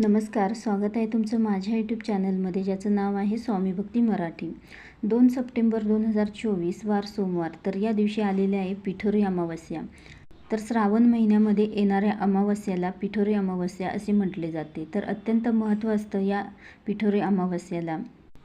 नमस्कार स्वागत आहे तुमचं माझ्या यूट्यूब चॅनलमध्ये ज्याचं नाव आहे स्वामी भक्ती मराठी. दोन सप्टेंबर दोन हजार चोवीस वार सोमवार तर या दिवशी आलेले आहे पिठोरी अमावस्या. तर श्रावण महिन्यामध्ये येणाऱ्या अमावस्याला पिठोरी अमावस्या असे म्हटले जाते. तर अत्यंत महत्त्व असतं या पिठोरी अमावस्याला.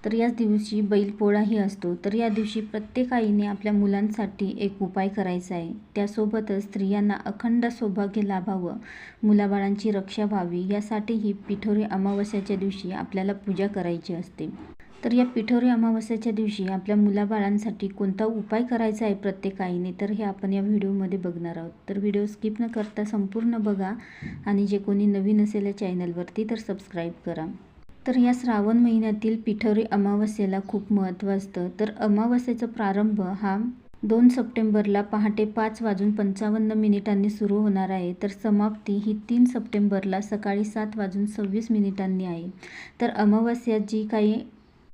तर याच दिवशी बैलपोळाही असतो. तर या दिवशी प्रत्येक आईने आपल्या मुलांसाठी एक उपाय करायचा आहे. त्यासोबतच स्त्रियांना अखंड सौभाग्य लाभावं मुलाबाळांची रक्षा व्हावी यासाठीही पिठोरी अमावस्याच्या दिवशी आपल्याला पूजा करायची असते. तर या पिठोरी अमावस्याच्या दिवशी आपल्या मुलाबाळांसाठी कोणता उपाय करायचा आहे प्रत्येक आईने तर हे आपण या व्हिडिओमध्ये बघणार आहोत. तर व्हिडिओ स्किप न करता संपूर्ण बघा आणि जे कोणी नवीन असेल या चॅनलवरती तर सबस्क्राईब करा. तर या श्रावण महिन्यातील पिठोरी अमावस्येला खूप महत्त्व असतं. तर अमावस्येचा प्रारंभ हा दोन सप्टेंबरला पहाटे पाच वाजून पंचावन्न मिनिटांनी सुरू होणार आहे. तर समाप्ती ही तीन सप्टेंबरला सकाळी सात वाजून सव्वीस मिनिटांनी आहे. तर अमावस्या जी काही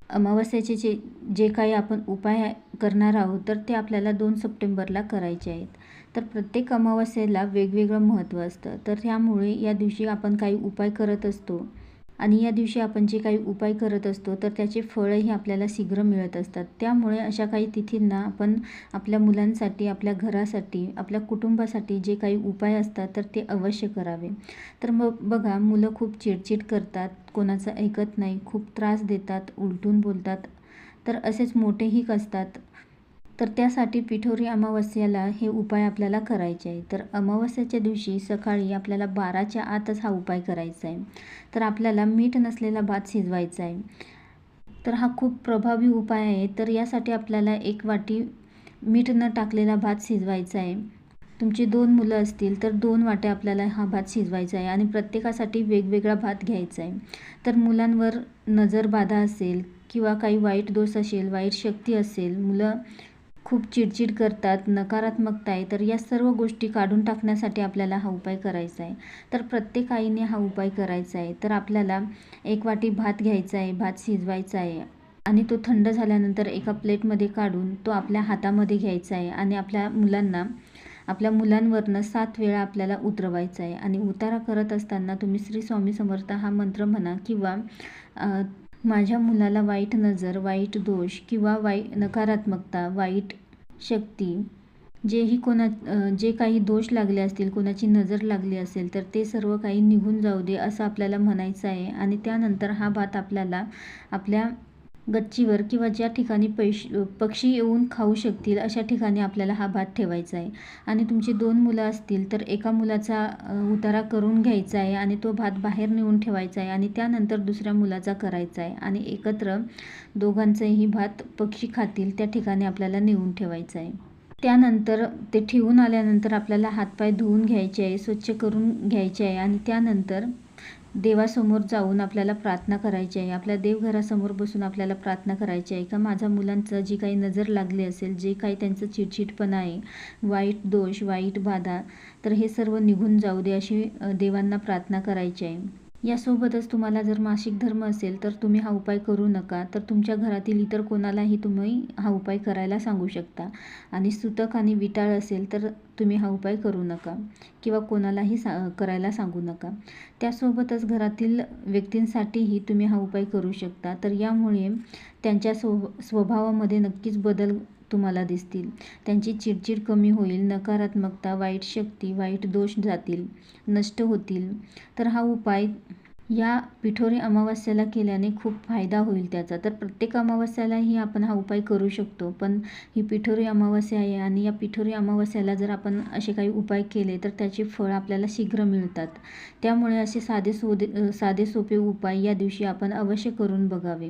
अमावस्याचे जे जे काही आपण उपाय करणार आहोत तर ते आपल्याला दोन सप्टेंबरला करायचे आहेत. तर प्रत्येक अमावस्येला वेगवेगळं महत्त्व असतं. तर त्यामुळे या दिवशी आपण काही उपाय करत असतो. आणि या दिवशी आपण जे काही उपाय करत असतो तर त्याचे फळंही आपल्याला शीघ्र मिळत असतात. त्यामुळे अशा काही तिथींना आपण आपल्या मुलांसाठी आपल्या घरासाठी आपल्या कुटुंबासाठी जे काही उपाय असतात तर ते अवश्य करावे. तर मग बघा मुलं खूप चिडचिड करतात कोणाचं ऐकत नाही खूप त्रास देतात उलटून बोलतात. तर असेच मोठेही असतात तर त्यासाठी पिठोरी अमावस्याला हे उपाय आपल्याला करायचे आहे. तर अमावस्याच्या दिवशी सकाळी आपल्याला बाराच्या आतच हा उपाय करायचा आहे. तर आपल्याला मीठ नसलेला भात शिजवायचा आहे. तर हा खूप प्रभावी उपाय आहे. तर यासाठी आपल्याला एक वाटी मीठ न टाकलेला भात शिजवायचा आहे. तुमची दोन मुलं असतील तर दोन वाट्या आपल्याला हा भात शिजवायचा आहे आणि प्रत्येकासाठी वेगवेगळा भात घ्यायचा आहे. तर मुलांवर नजर बाधा असेल किंवा काही वाईट दोष असेल वाईट शक्ती असेल मुलं खूप चिडचिड करतात नकारात्मकता आहे तर या सर्व गोष्टी काढून टाकण्यासाठी आपल्याला हा उपाय करायचा आहे. तर प्रत्येक आईने हा उपाय करायचा आहे. तर आपल्याला एक वाटी भात घ्यायचा आहे भात शिजवायचा आहे आणि तो थंड झाल्यानंतर एका प्लेटमध्ये काढून तो आपल्या हातामध्ये घ्यायचा आहे आणि आपल्या मुलांना आपल्या मुलांवरनं सात वेळा आपल्याला उतरवायचा आहे आणि उतारा करत असताना तुम्ही श्री स्वामी समर्थ हा मंत्र म्हणा किंवा माझ्या मुलाला वाईट नजर वाईट दोष किंवा वाई नकारात्मकता वाईट शक्ती. जेही कोणा जे काही दोष लागले असतील कोणाची नजर लागली असेल तर ते सर्व काही निघून जाऊ दे असं आपल्याला म्हणायचं आहे. आणि त्यानंतर हा भात आपल्याला आपल्या गच्चीवर किंवा ज्या ठिकाणी पैश पक्षी येऊन खाऊ शकतील अशा ठिकाणी आपल्याला हा भात ठेवायचा आहे. आणि तुमची दोन मुलं असतील तर एका मुलाचा उतारा करून घ्यायचा आहे आणि तो भात बाहेर नेऊन ठेवायचा आहे आणि त्यानंतर दुसऱ्या मुलाचा करायचा आहे. आणि एकत्र दोघांचंही भात पक्षी खातील त्या ठिकाणी आपल्याला नेऊन ठेवायचा आहे. त्यानंतर ते ठेवून आल्यानंतर आपल्याला हातपाय धुवून घ्यायचे आहे स्वच्छ करून घ्यायचे आहे आणि त्यानंतर देवासमोर जाऊन आपल्याला प्रार्थना करायची आहे. आपल्या देवघरासमोर बसून आपल्याला प्रार्थना करायची आहे. का माझ्या मुलांचं जी काही नजर लागली असेल जे काही त्यांचं चिडचिडपणा आहे वाईट दोष वाईट बाधा तर हे सर्व निघून जाऊ दे अशी देवांना प्रार्थना करायची आहे. यासोबतच तुम्हाला जर मासिक धर्म असेल तर तुम्ही हा उपाय करू नका. तर तुमच्या घरातील इतर कोणालाही तुम्ही हा उपाय करायला सांगू शकता. आणि सुतक आणि विटाळ असेल तर तुम्ही हा उपाय करू नका. किंवा कोणालाही सा करायला सांगू नका. त्यासोबतच घरातील व्यक्तींसाठीही तुम्ही हा उपाय करू शकता. तर यामुळे त्यांच्या स्व स्वभावामध्ये नक्कीच बदल तुम्हाला दिसतील. त्यांची चिडचिड कमी होईल नकारात्मकता वाईट शक्ती वाईट दोष जातील नष्ट होतील. तर हा उपाय या पिठोरी अमावस्याला केल्याने खूप फायदा होईल त्याचा. तर प्रत्येक अमावस्यालाही आपण हा उपाय करू शकतो. पण ही पिठोरी अमावस्या आहे आणि या पिठोरी अमावस्याला जर आपण असे काही उपाय केले तर त्याचे फळ आपल्याला शीघ्र मिळतात. त्यामुळे असे साधे सोदे साधे सोपे उपाय या दिवशी आपण अवश्य करून बघावे.